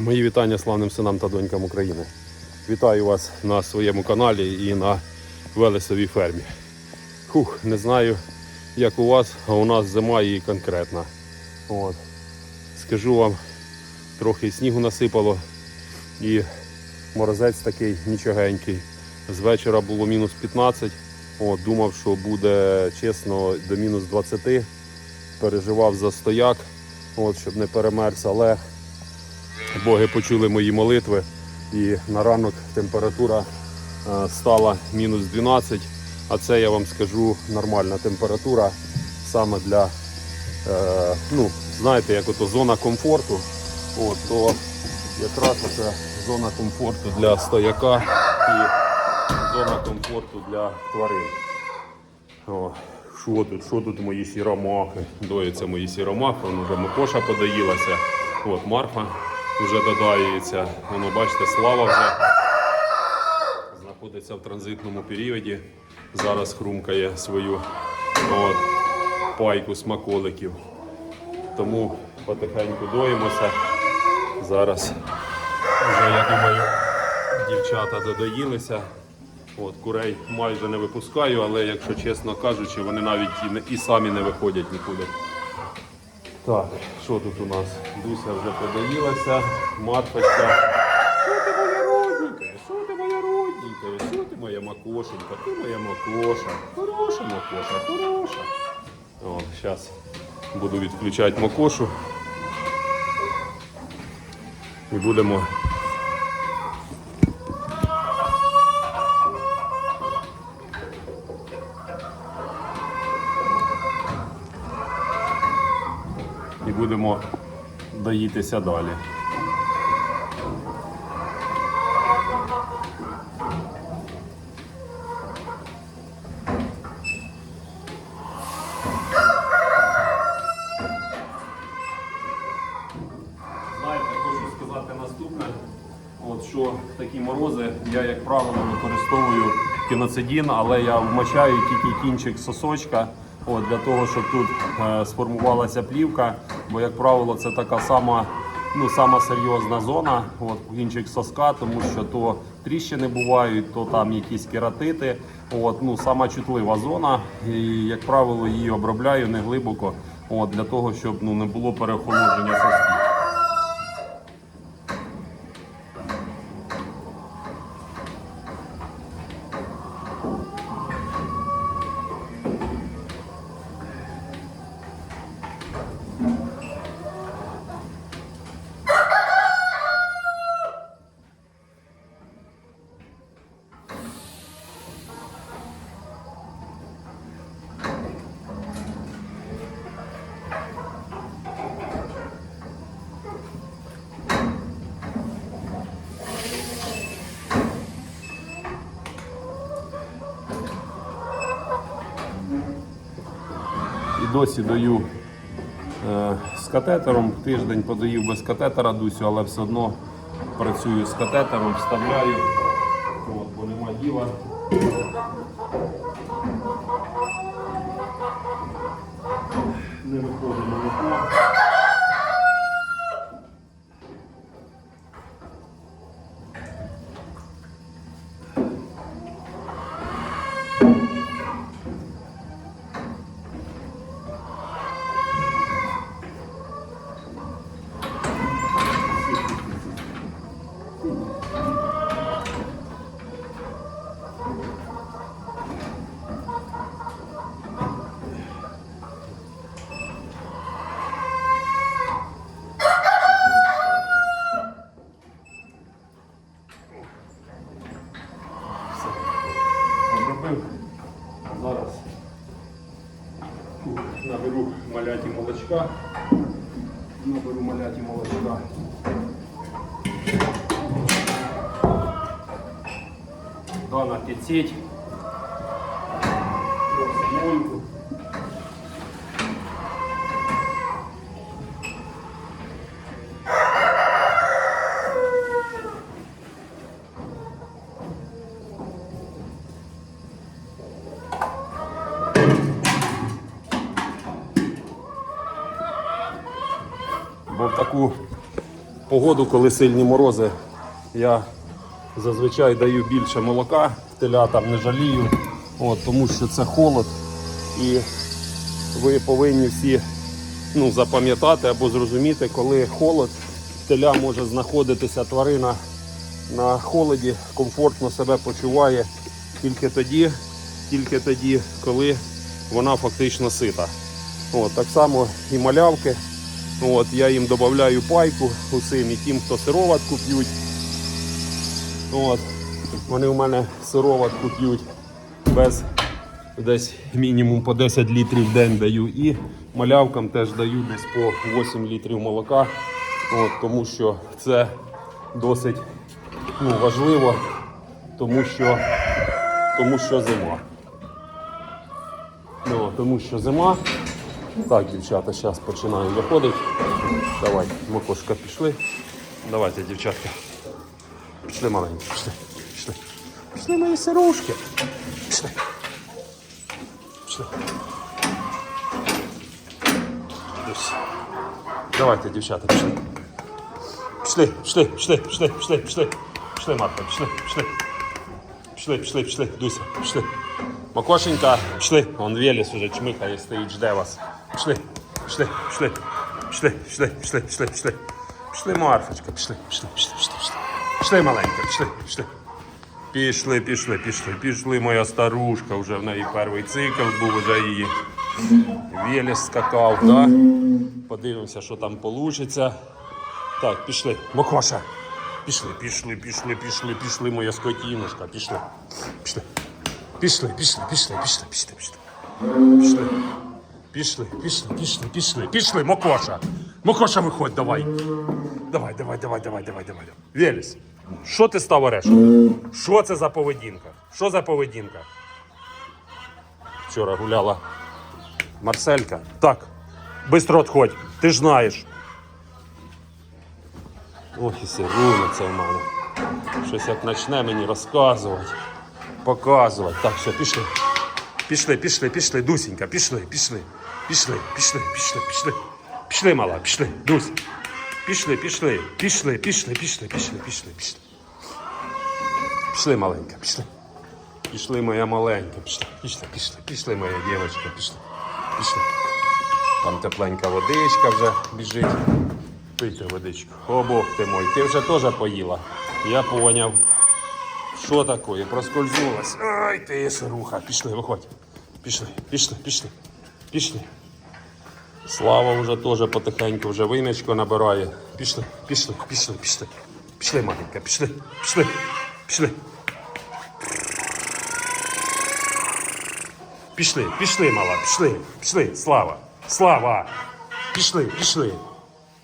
Мої вітання славним синам та донькам України. Вітаю вас на своєму каналі і на Велесовій фермі. Хух, не знаю, як у вас, а у нас зима і конкретна. От. Скажу вам, трохи снігу насипало і морозець такий нічогенький. З вечора було мінус 15. От, думав, що буде чесно до мінус 20. Переживав за стояк, от, щоб не перемерз, але Боги почули мої молитви, і на ранок температура е, стала мінус 12, а це я вам скажу нормальна температура саме для, е, ну, знаєте, як ото зона комфорту. От, то якраз це зона комфорту для стояка і зона комфорту для тварин. О, що тут, що тут мої сіромахи? Доїться мої сіромахи, вже Микоша подаїлася. От Марфа вже додається. Воно, бачите, слава вже знаходиться в транзитному періоді. Зараз хрумкає свою от, пайку смаколиків. Тому потихеньку доїмося. Зараз вже, я думаю, дівчата додоїлися. От, курей майже не випускаю, але якщо чесно кажучи, вони навіть і, і самі не виходять нікуди. Так, що тут у нас? Дуся вже подоїлася, Марфочка. Що ти моя родненька? Що ти моя родненька? Що ти моя макошенька? Ти моя макоша. Хороша макоша, хороша. О, зараз буду відключати макошу. І будемо і будемо доїтися далі. Що такі морози я, як правило, використовую кіноцидін, але я вмочаю тільки кінчик сосочка от, для того, щоб тут е, сформувалася плівка. Бо, як правило, це така сама, ну, сама серйозна зона, от, кінчик соска, тому що то тріщини бувають, то там якісь кератити. От, ну, сама чутлива зона. І, як правило, її обробляю не глибоко, от, для того, щоб ну, не було переохолодження сосків. Досі даю е, з катетером. Тиждень подаю без катетера Дусю, але все одно працюю з катетером, вставляю. От, бо нема діла. Не виходить молоко. Все. Зараз наберу маляті молочка. Наберу маляті молочка. Дана кицеть. Мойку. Бо в таку погоду, коли сильні морози, я зазвичай даю більше молока, телятам не жалію, от, тому що це холод. І ви повинні всі ну, запам'ятати або зрозуміти, коли холод, теля може знаходитися тварина на холоді, комфортно себе почуває тільки тоді, тільки тоді, коли вона фактично сита. От, так само і малявки. От, я їм додаю пайку усім і тим, хто сироватку п'ють. От, вони у мене сироватку п'ють без десь мінімум по 10 літрів в день даю. І малявкам теж даю десь по 8 літрів молока. От, тому що це досить ну, важливо, тому що, тому що зима. Ну, тому що зима. Так, дівчата, зараз починаємо виходити. Давай, макошка пішли. Давайте, дівчатка. Пішли маленькі, пішли. Пішли. Пішли мої сирушки. Пішли. Пішли. Ось. Давайте, дівчата, пішли. Пішли, пішли, пішли, пішли, пішли, пішли. Пішли, Марта, пішли, пішли. Пішли, пішли, пішли, Дуся, пішли. Макошенька, пішли. Вон Веліс уже чмихає, стоїть, жде вас. Пішли, пішли, пішли, пішли, пішли, пішли, пішли, пішли. Пішли, Марфочка, пішли, пішли, пішли, пішли, пішли. Пішли, маленька, пішли, пішли. Пішли, пішли, пішли, пішли, моя старушка, вже в неї перший цикл був, вже її Веліс скакав, да? Подивимося, що там вийде. Так, пішли. Макоша. Пішли, пішли, пішли, пішли, пішли, моя скотінушка, пішли. Пішли. Пішли, пішли, пішли, пішли, пішли, пішли. Пішли. Пішли, пішли, пішли, пішли, пішли, Мокоша. Мокоша, виходь, давай. Давай, давай, давай, давай, давай, давай. Веліс, що ти став орешком? Що це за поведінка? Що за поведінка? Вчора гуляла Марселька. Так, бистро відходь, ти ж знаєш. Ох, і сируна це в мене. Щось як почне мені розказувати, показувати. Так, все, пішли. Пішли, пішли, пішли, Дусінька, пішли, пішли, пішли, пішли, пішли, пішли. Пішли, мала, пішли, Дусь. Пішли, пішли, пішли, пішли, пішли, пішли, пішли, пішли. Пішли, маленька, пішли. Пішли, моя маленька, пішли, пішли, пішли, пішли, моя дівчинка, пішли, пішли. Там тепленька водичка вже біжить. Пийте водичку. О Бог ти мой, ти вже теж поїла. Я поняв. Що таке? Проскользнулась. Ай, ти сируха. Пішли, виходь. Пішли, пішли, пішли. Пішли. Слава вже теж потихеньку вже вимічко набирає. Пішли, пішли, пішли, пішли. Пішли, маленька, пішли, пішли, пішли. Пішли, пішли, мала, пішли, пішли, слава, слава. Пішли, пішли,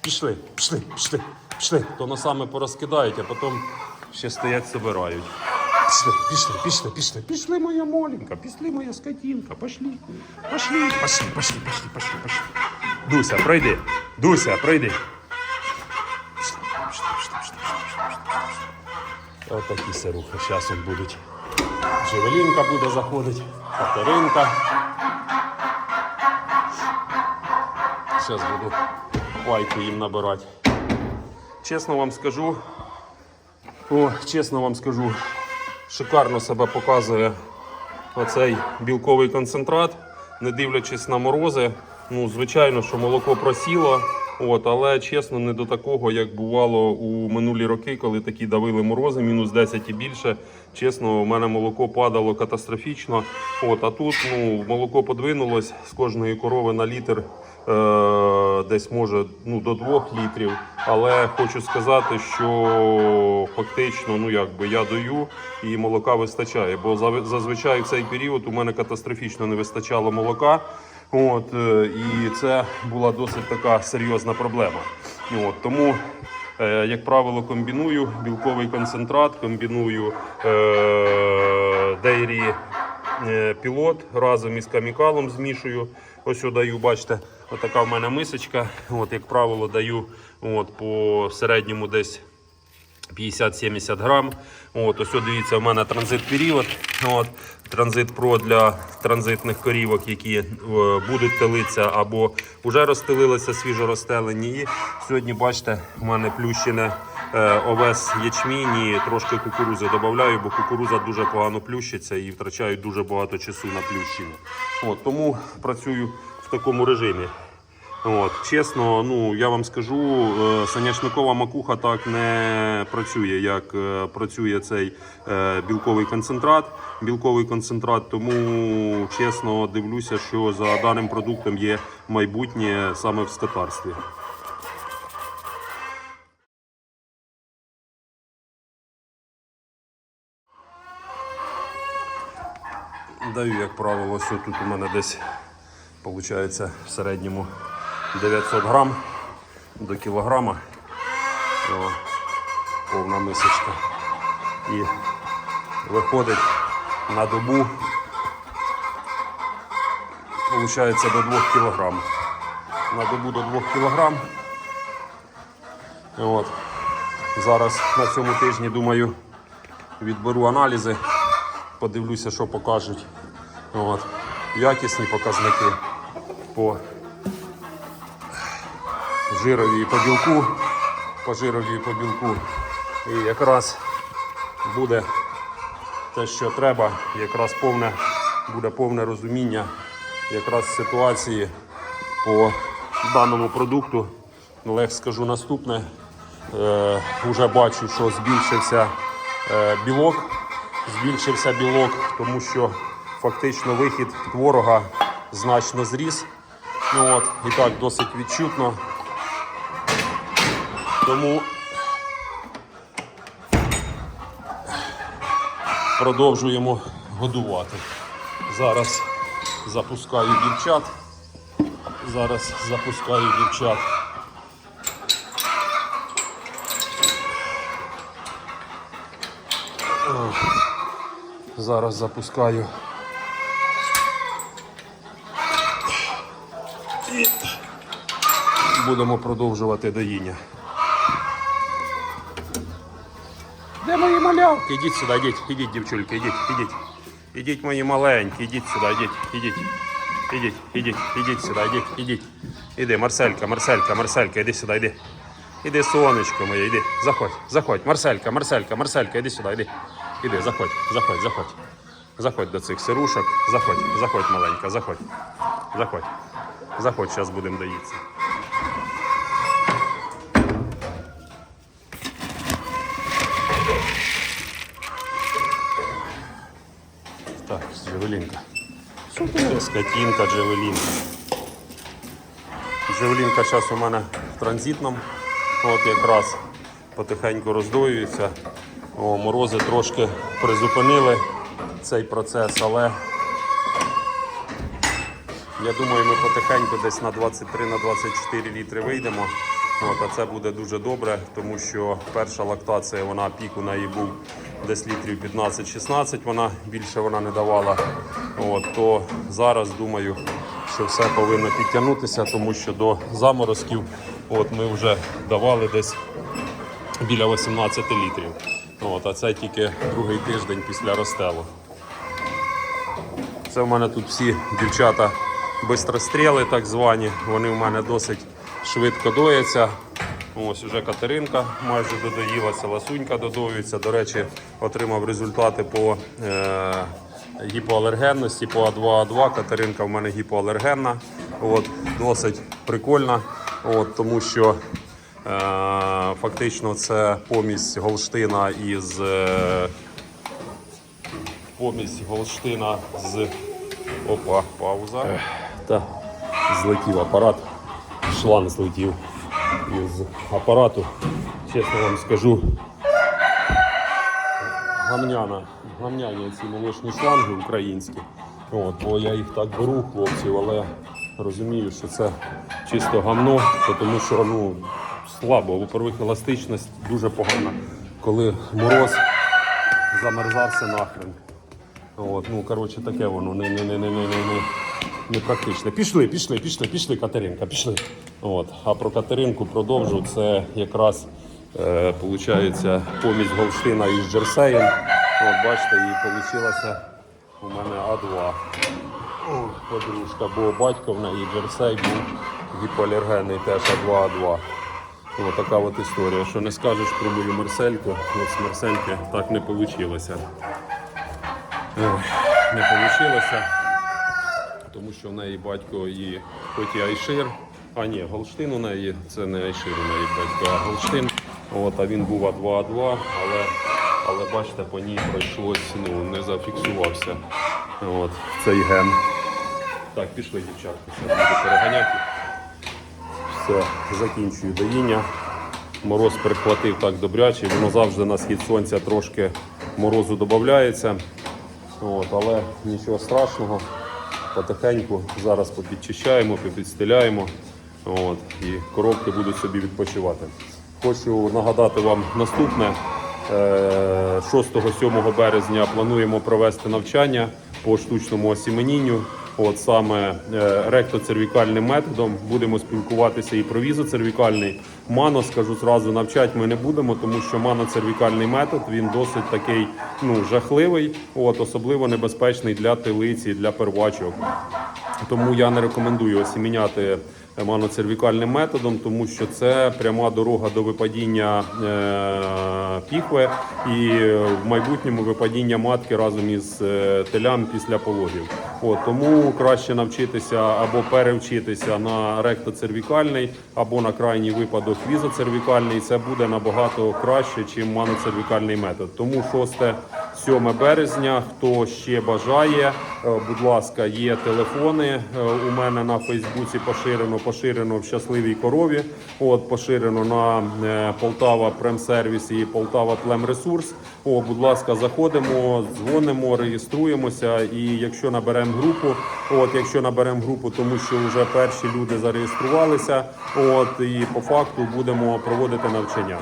пішли, пішли, пішли, пішли. То на саме порозкидають, а потім ще стоять, собирають. Пішли, пішли, пішли, пішли, пішли, моя моленька, пішли, моя скотинка, пошли, пошли, пошли, пошли, пошли, пошли, пошли. Дуся, пройди, Дуся, пройди. Отакі сирухи зараз будуть. Живелінка буде заходити, Катеринка. Зараз буду пайку їм набирати. Чесно вам скажу, о, чесно вам скажу, шикарно себе показує оцей білковий концентрат, не дивлячись на морози. Ну, звичайно, що молоко просіло, от, але чесно, не до такого, як бувало у минулі роки, коли такі давили морози, мінус 10 і більше. Чесно, у мене молоко падало катастрофічно. От, а тут ну, молоко подвинулось з кожної корови на літр. Е, десь може ну, до 2 літрів. Але хочу сказати, що фактично ну, якби я даю і молока вистачає. Бо зазвичай в цей період у мене катастрофічно не вистачало молока. От, е, і це була досить така серйозна проблема. От, тому, е, як правило, комбіную білковий концентрат, комбіную дейрі пілот разом із камікалом змішую. Ось даю, бачите, отака в мене мисочка. От, як правило, даю от, по середньому десь 50-70 грам. От, ось дивіться, у мене транзит період. От, транзит про для транзитних корівок, які е, будуть телитися або вже розстелилися свіжо розстелені. І сьогодні, бачите, у мене плющене е, овес ячмінь і трошки кукурузи додаю, бо кукуруза дуже погано плющиться і втрачають дуже багато часу на плющення. От, тому працюю в такому режимі. От, чесно, ну я вам скажу, е, соняшникова макуха так не працює, як е, працює цей е, білковий концентрат. Білковий концентрат, тому чесно дивлюся, що за даним продуктом є майбутнє саме в скотарстві. Даю, як правило, все тут у мене десь виходить в середньому 900 грам до кілограма. О, повна мисочка. І виходить на добу, виходить до 2 кілограм. На добу до 2 кілограм. От. Зараз на цьому тижні, думаю, відберу аналізи, подивлюся, що покажуть. От. Якісні показники по жирові і по білку, по жирові і по білку. І якраз буде те, що треба, якраз повне, буде повне розуміння якраз ситуації по даному продукту. Але скажу наступне. Е, уже бачу, що збільшився е, білок. Збільшився білок, тому що фактично вихід творога значно зріс. Ну, от, і так досить відчутно. Тому продовжуємо годувати. Зараз запускаю дівчат. Зараз запускаю дівчат. Зараз запускаю. І будемо продовжувати доїння. малявки? Ідіть сюди, ідіть, ідіть, дівчульки, ідіть, ідіть. Ідіть, мої маленькі, ідіть сюди, ідіть, ідіть. Ідіть, ідіть, ідіть сюди, ідіть, ідіть. Іди, Марселька, Марселька, Марселька, іди сюди, іди. Іди, сонечко моє, іди. Заходь, заходь. Марселька, Марселька, Марселька, іди сюди, іди. Іди, заходь, заходь, заходь. Заходь до цих сирушок. Заходь, заходь, маленька, заходь. Заходь. Заходь, зараз будемо доїтися. Джевелінка. Ти? Скотінка, Джевелінка. Джевелінка зараз у мене в транзитному. От якраз потихеньку роздоюється. О, морози трошки призупинили цей процес, але я думаю, ми потихеньку десь на 23 на 24 літри вийдемо. От, а це буде дуже добре, тому що перша лактація, вона пік у неї був десь літрів 15-16, вона більше вона не давала. От, то зараз думаю, що все повинно підтягнутися, тому що до заморозків от, ми вже давали десь біля 18 літрів. От, а це тільки другий тиждень після розстелу. Це в мене тут всі дівчата бистростріли, так звані. Вони в мене досить швидко дояться. Ось уже Катеринка майже додоїлася, ласунька додоюється. До речі, отримав результати по е, гіпоалергенності по А2А2. Катеринка в мене гіпоалергенна. От, досить прикольна, от, тому що е, фактично це помість Голштина із. Е, помість Голштина з опа, пауза. Та злетів апарат, шланг злетів із апарату. Чесно вам скажу. Гамняна, гамняні ці молочні шланги українські. От, бо я їх так беру, хлопців, але розумію, що це чисто гамно, тому що ну, слабо, во-первых, еластичність дуже погана. Коли мороз замерзався нахрен. От, ну, коротше, таке воно не, не, не, не, не, не, не, не. Пішли, пішли, пішли, пішли, Катеринка, пішли. От. А про Катеринку продовжу. Це якраз Е, Получається помість Голштина із Джерсеєм. От бачите, і вийшло у мене А2. О, Подружка, бо батько в неї Джерсей був гіпоалергенний теж А2А2. Ось така от історія. Що не скажеш про мою Марсельку, от з Марсельки так не вийшло. Не вийшло, тому що в неї батько і хоч і Айшир, а ні, Голштин у неї, це не Айшир у неї батько, а Голштин. От, а він був А2А2, але, але бачите, по ній пройшлось, ну, не зафіксувався от, цей ген. Так, пішли дівчатки, зараз буду переганяти. Все, закінчую доїння. Мороз перехватив так добряче, воно завжди на схід сонця трошки морозу додається. От, але нічого страшного. Потихеньку зараз попідчищаємо, попідстеляємо. От, і коробки будуть собі відпочивати. Хочу нагадати вам наступне. Е, 6-7 березня плануємо провести навчання по штучному осіменінню. От саме е, ректоцервікальним методом будемо спілкуватися і про візоцервікальний. Мано скажу зразу, навчати ми не будемо, тому що маноцервікальний метод він досить такий ну жахливий, от особливо небезпечний для телиці, для первачок. Тому я не рекомендую осіміняти маноцервікальним методом, тому що це пряма дорога до випадіння е, піхви і в майбутньому випадіння матки разом із е, телям після пологів. От, тому краще навчитися або перевчитися на ректоцервікальний, або на крайній випадок візоцервікальний. Це буде набагато краще, ніж маноцервікальний метод. Тому 6-7 березня, хто ще бажає, е, будь ласка, є телефони. е, У мене на Фейсбуці поширено, поширено в щасливій корові. От поширено на е, Полтава Премсервіс і Полтава Племресурс. О, будь ласка, заходимо, дзвонимо, реєструємося. І якщо наберемо групу, от якщо наберемо групу, тому що вже перші люди зареєструвалися. От і по факту будемо проводити навчання.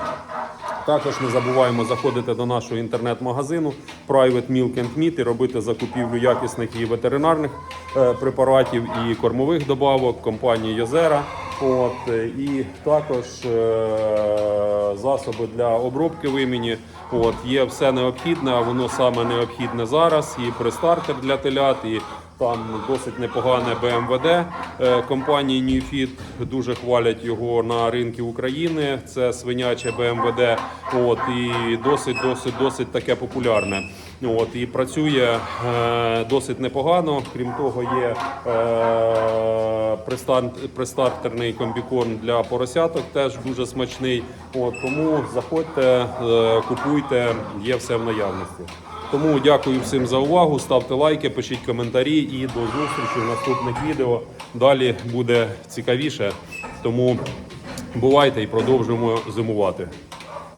Також не забуваємо заходити до нашого інтернет-магазину Private Milk and Meat і робити закупівлю якісних і ветеринарних е, препаратів і кормових добавок компанії Йозера. От е, і також е, засоби для обробки вимені. От є все необхідне, а воно саме необхідне зараз. І пристартер для телят, і там досить непогане БМВД е, компанії Newfit. Дуже хвалять його на ринку України. Це свиняче БМВД. От і досить, досить, досить таке популярне. От і працює е, досить непогано. Крім того, є е, пристартерний комбікорм для поросяток, теж дуже смачний. От тому заходьте, е, купуйте, є все в наявності. Тому дякую всім за увагу. Ставте лайки, пишіть коментарі і до зустрічі в наступних відео. Далі буде цікавіше. Тому бувайте і продовжуємо зимувати.